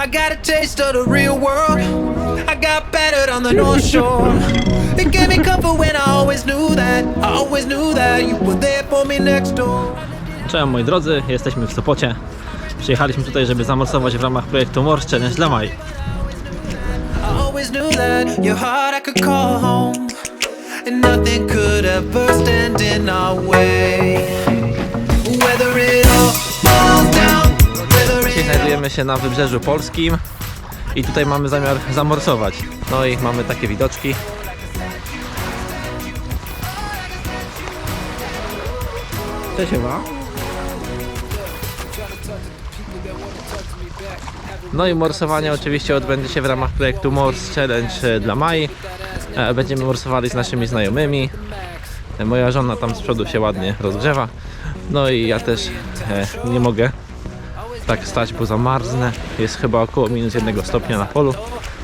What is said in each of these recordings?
I got a taste of the real world. I got battered on the North Shore. It gave me comfort when I always knew that. I always knew that you were there for me next door. Cześć moi drodzy, jesteśmy w Sopocie. Przyjechaliśmy tutaj, żeby zamorsować w ramach projektu Morse Challenge dla Maj. I always knew that your heart I could call home. And nothing could ever stand in our way. Znajdujemy się na wybrzeżu polskim i tutaj mamy zamiar zamorsować. No i mamy takie widoczki. Cześć Ewa. No i morsowanie oczywiście odbędzie się w ramach projektu Morse Challenge e, dla Mai. E, Będziemy morsowali z naszymi znajomymi. E, Moja żona tam z przodu się ładnie rozgrzewa. No i ja też nie mogę tak stać, bo zamarznę. Jest chyba około minus jednego stopnia na polu,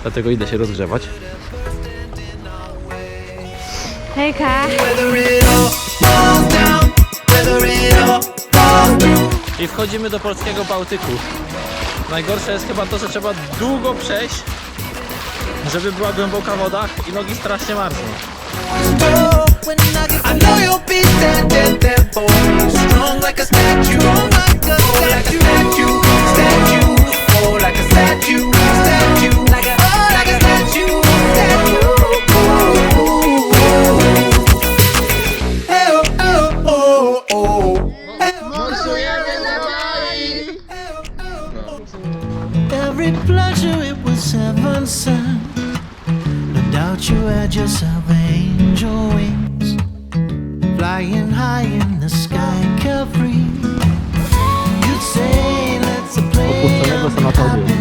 dlatego idę się rozgrzewać. Hejka! I wchodzimy do polskiego Bałtyku. Najgorsze jest chyba to, że trzeba długo przejść, żeby była głęboka woda i nogi strasznie marzną. I know you'll be standing there for Every pleasure it was heaven sent. No doubt you had yourself angel wings, flying high in the sky, carefree. You'd say, let's play.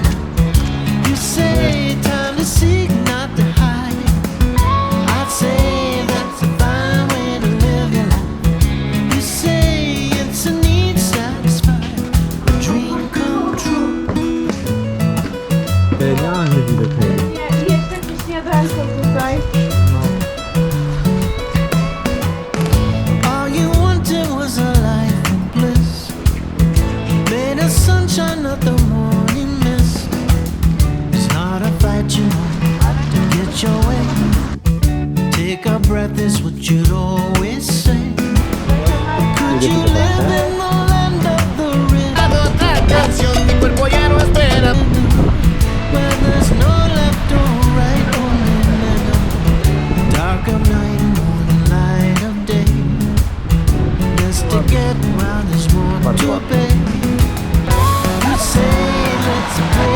breath is what you'd always say. Could you live in the land of the rich? Otra canción, mi cuerpo ya no espera. Where there's no left or right only middle. Dark of night and morning light of day. Just to get around this world, to obey. You say let's play.